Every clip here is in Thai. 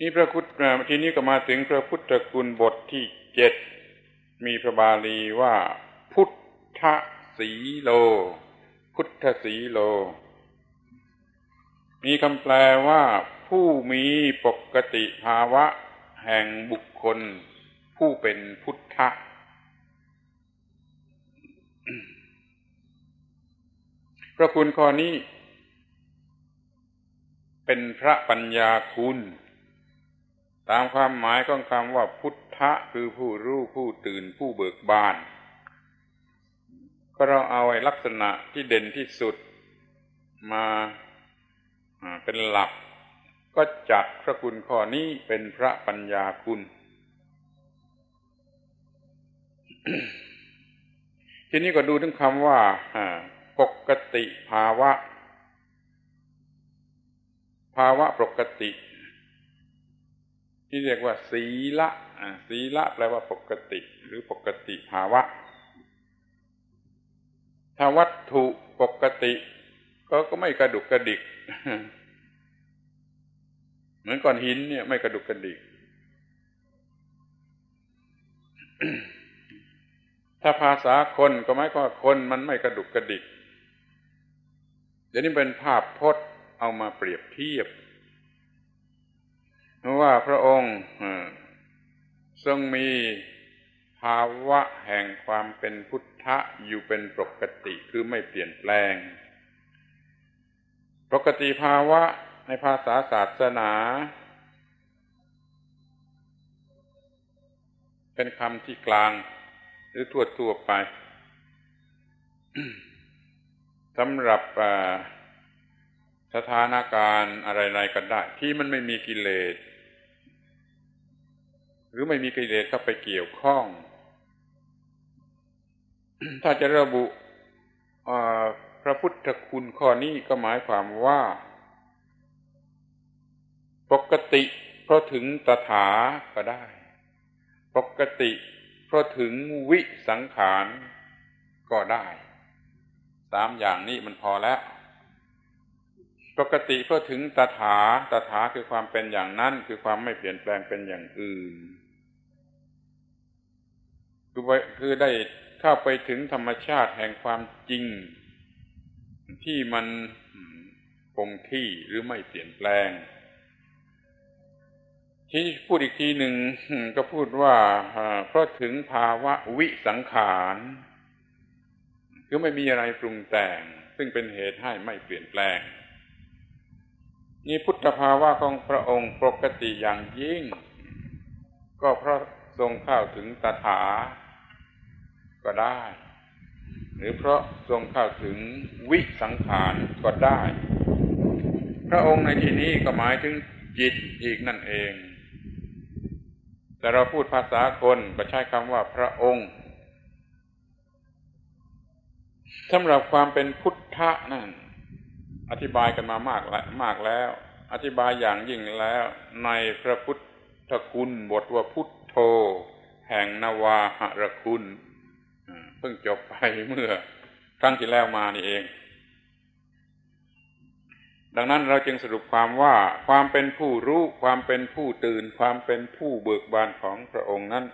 นี่พระพุทธทีนี้ก็มาถึงพระพุทธคุณบทที่เจ็ดมีพระบาลีว่า พุทธสีโล พุทธสีโล มีคำแปลว่า ผู้มีปกติภาวะ แห่งบุคคล ผู้เป็นพุทธะพระคุณข้อนี้ เป็นพระปัญญาคุณ ตามความหมายของคำว่าพุทธะคือผู้รู้ผู้ตื่นผู้เบิกบาน ก็เราเอาไอ้ลักษณะที่เด่นที่สุดมาเป็นหลัก ก็จัดพระคุณข้อนี้เป็นพระปัญญาคุณทีนี้ก็ดูถึงคำว่าปกติภาวะ ภาวะปกติ ที่เรียกว่า ศีละศีละแปลว่าปกติ หรือปกติภาวะ ถ้าวัตถุปกติ ก็ก็ไม่กระดุกกระดิก เหมือนก้อนหินเนี่ยไม่กระดุกกระดิก ถ้าภาษาคนก็หมายความว่าคนมันไม่กระดุกกระดิกเดี๋ยวนี้เป็นภาพพจน์ เอามาเปรียบเทียบเพราะว่าพระองค์ทรงมีภาวะแห่งความเป็นพุทธะอยู่เป็นปกติคือไม่เปลี่ยนแปลง ปกติภาวะในภาษาศาสนา เป็นคำที่กลาง หรือทั่วทั่วไปสำหรับ สถานการณ์อะไรๆก็ได้ ที่มันไม่มีกิเลส หรือไม่มีกิเลสเข้าไปเกี่ยวข้อง ถ้าจะระบุพระพุทธคุณข้อนี้ก็หมายความว่า ปกติเพราะถึงตถาก็ได้ ปกติเพราะถึงวิสังขารก็ได้ สามอย่างนี้มันพอแล้ว ปกติเพื่อถึงตถาตถาคือความเป็นอย่างนั้น คือความไม่เปลี่ยนแปลงเป็นอย่างอื่น คือคือได้เข้าไปถึงธรรมชาติแห่งความจริง ที่มันคงที่หรือไม่เปลี่ยนแปลง ที่พูดอีกทีหนึ่งก็พูดว่าเพราะถึงภาวะวิสังขารคือไม่มีอะไรปรุงแต่ง ซึ่งเป็นเหตุให้ไม่เปลี่ยนแปลง นี่พุทธภาวะของพระองค์ปกติอย่างยิ่ง ก็เพราะทรงเข้าถึงตถา ก็ได้ หรือเพราะทรงเข้าถึงวิสังขารก็ได้ พระองค์ในที่นี้ก็หมายถึงจิตอีกนั่นเอง แต่เราพูดภาษาคนก็ใช้คำว่าพระองค์สำหรับความเป็นพุทธะนั่น อธิบายกันมามากแล้วมากแล้ว อธิบายอย่างยิ่งแล้ว ในพระพุทธคุณบทว่าพุทโธ แห่งนวาหรคุณเพิ่งจบไปเมื่อครั้งที่แล้วมานี่เอง ดังนั้นเราจึงสรุปความว่าความเป็นผู้รู้ความเป็นผู้ตื่น ความเป็นผู้เบิกบานของพระองค์นั้น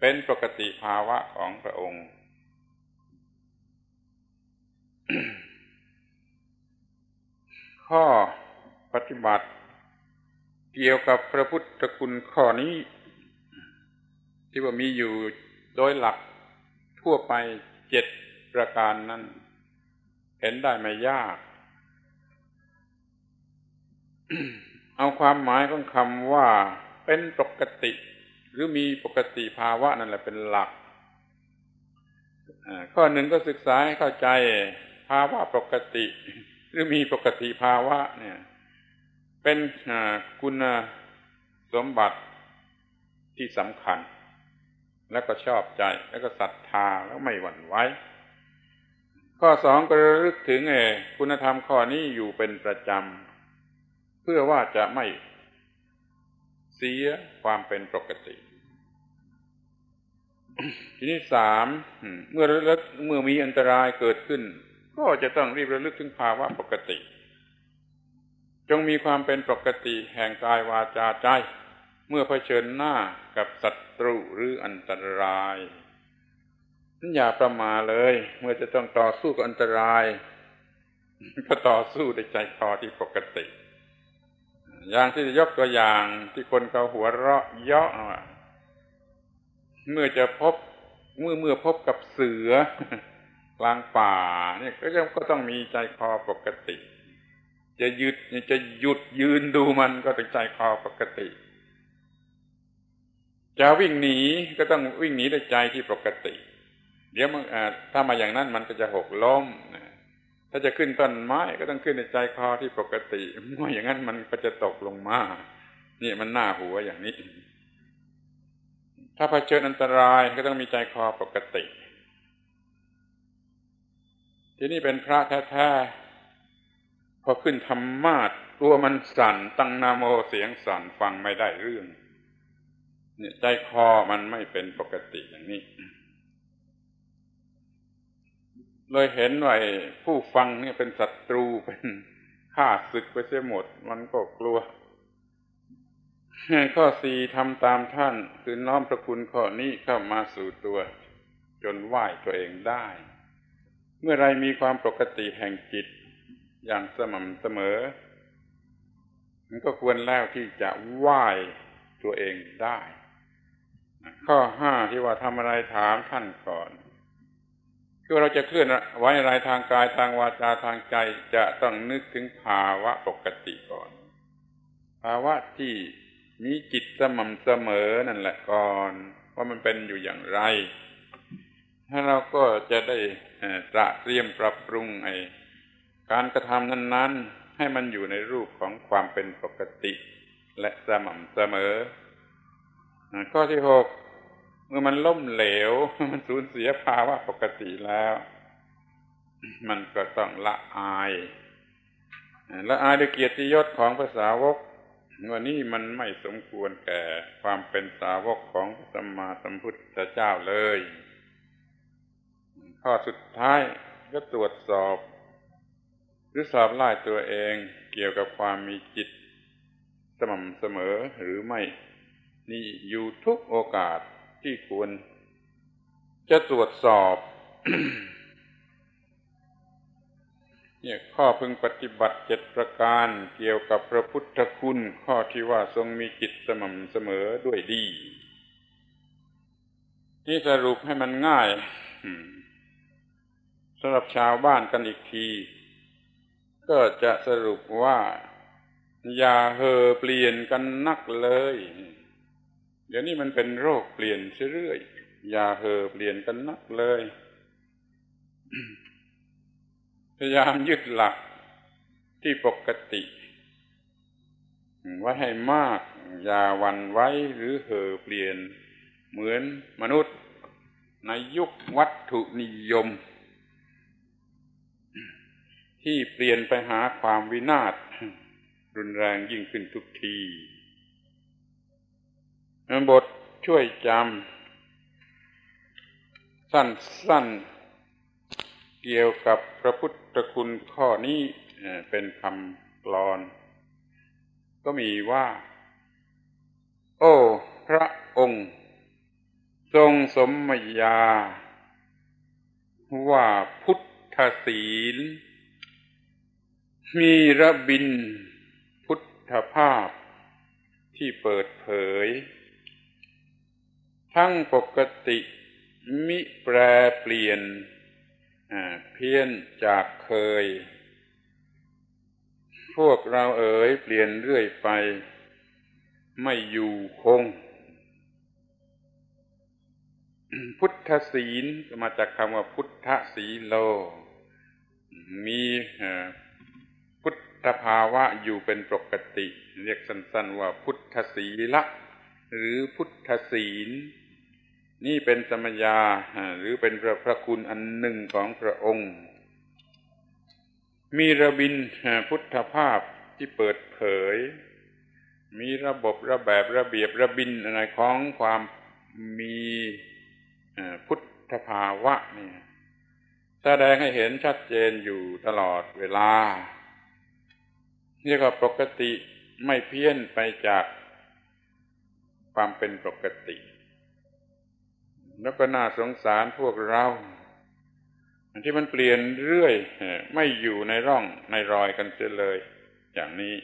เป็นปกติภาวะของพระองค์ ข้อปฏิบัติ เกี่ยวกับพระพุทธคุณข้อนี้ ที่ว่ามีอยู่โดยหลักทั่วไปเจ็ดประการนั้น เห็นได้ไม่ยาก เอาความหมายของคำว่าเป็นปกติ หรือมีปกติภาวะนั่นแหละเป็นหลักข้อหนึ่งก็ศึกษาให้เข้าใจภาวะปกติ หรือมีปกติภาวะเนี่ย เป็นคุณสมบัติที่สำคัญ แล้วก็ชอบใจ แล้วก็ศรัทธาแล้วไม่หวั่นไหวข้อสองก็ระลึกถึงเอคุณธรรมข้อนี้อยู่เป็นประจำ เพื่อว่าจะไม่เสียความเป็นปกติ ทีนี้สามเมื่อระลึกเมื่อมีอันตรายเกิดขึ้น ก็จะต้องรีบระลึกถึงภาวะปกติ จงมีความเป็นปกติแห่งกายวาจาใจ เมื่อเผชิญหน้ากับศัตรูหรืออันตรายอย่าประมาเลย เมื่อจะต้องต่อสู้กับอันตราย ก็ต่อสู้ด้วยใจคอที่ปกติ อย่างที่จะยกตัวอย่างที่คนเขาหัวเราะเยาะเมื่อจะพบเมื่อเมื่อพบกับเสือ กลางป่าเนี่ยก็ก็ต้องมีใจคอปกติ จะหยุดจะหยุดยืนดูมันก็ต้องใจคอปกติ จะวิ่งหนีก็ต้องวิ่งหนีด้วยใจที่ปกติ เดี๋ยวมันถ้ามาอย่างนั้นมันก็จะหกล้มถ้าจะขึ้นต้นไม้ก็ต้องขึ้นในใจคอที่ปกติไม่อย่างนั้นมันก็จะตกลงมานี่มันหน้าหัวอย่างนี้ ถ้าเผชิญอันตรายก็ต้องมีใจคอปกติ ที่นี่เป็นพระแท้ๆพอขึ้นธรรมาทตัวมันสั่น ตั้งนาโมเสียงสั่นฟังไม่ได้เรื่องเนี่ยใจคอมันไม่เป็นปกติอย่างนี้ เลยเห็นว่าผู้ฟังเนี่ยเป็นศัตรูเป็นข้าศึกไปเสียหมด มันก็กลัว ข้อสี่ทำตามท่าน คือน้อมพระคุณข้อนี้เข้ามาสู่ตัว จนไหวตัวเองได้ เมื่อไรมีความปกติแห่งจิตอย่างสม่ำเสมอ มันก็ควรแล้วที่จะไหวตัวเองได้ ข้อห้าที่ว่าทำอะไรถามท่านก่อนคือเราจะเคลื่อนไหวอะไรทางกายทางวาจาทางใจจะต้องนึกถึงภาวะปกติก่อน ภาวะที่มีจิตสม่ำเสมอนั่นแหละก่อน ว่ามันเป็นอยู่อย่างไร ถ้าเราก็จะได้ ตระเตรียมปรับปรุงไอ้การกระทำนั้น ๆ ให้มันอยู่ในรูปของความเป็นปกติ และสม่ำเสมอ ข้อที่หกเมื่อมันล่มเหลว มันสูญเสียภาวะปกติแล้ว มันก็ต้องละอายละอายด้วยเกียรติยศของภาษาวกว่านี้มันไม่สมควรแก่ความเป็นสาวกของสัมมาสัมพุทธเจ้าเลย ข้อสุดท้ายก็ตรวจสอบ หรือสอบไล่ตัวเองเกี่ยวกับความมีจิต สม่ำเสมอหรือไม่ นี่อยู่ทุกโอกาสที่ควร จะตรวจสอบเนี่ยข้อพึงปฏิบัติเจ็ดประการเกี่ยวกับพระพุทธคุณ ข้อที่ว่าทรงมีจิตสม่ำเสมอด้วยดี นี่สรุปให้มันง่ายำหรับชาวบ้านกันอีกที ก็จะสรุปว่า อย่าเห่อเปลี่ยนกันนักเลย เดี๋ยวนี้มันเป็นโรคเปลี่ยนเรื่อยอย่าเห่อเปลี่ยนกันนักเลย พยายามยึดหลักที่ปกติ ไว้ให้มาก อย่าวันไว้หรือเห่อเปลี่ยน เหมือนมนุษย์ในยุควัตถุนิยม ที่เปลี่ยนไปหาความวินาศรุนแรงยิ่งขึ้นทุกทีบทช่วยจำสั้นๆ เกี่ยวกับพระพุทธคุณข้อนี้เป็นคำกลอน ก็มีว่า โอ้ พระองค์ ทรงสมมยา ว่าพุทธศีล มีระบินพุทธภาพที่เปิดเผย ทั้งปกติมิแปรเปลี่ยนเพี้ยนจากเคย พวกเราเอ๋ยเปลี่ยนเรื่อยไป ไม่อยู่คง พุทธศีลมาจากคำว่าพุทธศีโล มี พุทธภาวะอยู่เป็นปกติ เรียกสั้นๆว่าพุทธศีละ หรือพุทธศีล นี่เป็นสมญาหรือเป็นพระพระคุณอันหนึ่งของพระองค์ มีระบินพุทธภาพที่เปิดเผย มีระบบระแบบระเบียบระบินอะไรของความมีพุทธภาวะนี่แสดงให้เห็นชัดเจนอยู่ตลอดเวลา เรียกว่าปกติไม่เพี้ยนไปจากความเป็นปกติ แล้วก็น่าสงสารพวกเราที่มันเปลี่ยนเรื่อย ไม่อยู่ในร่องในรอยกันเสียเลย อย่างนี้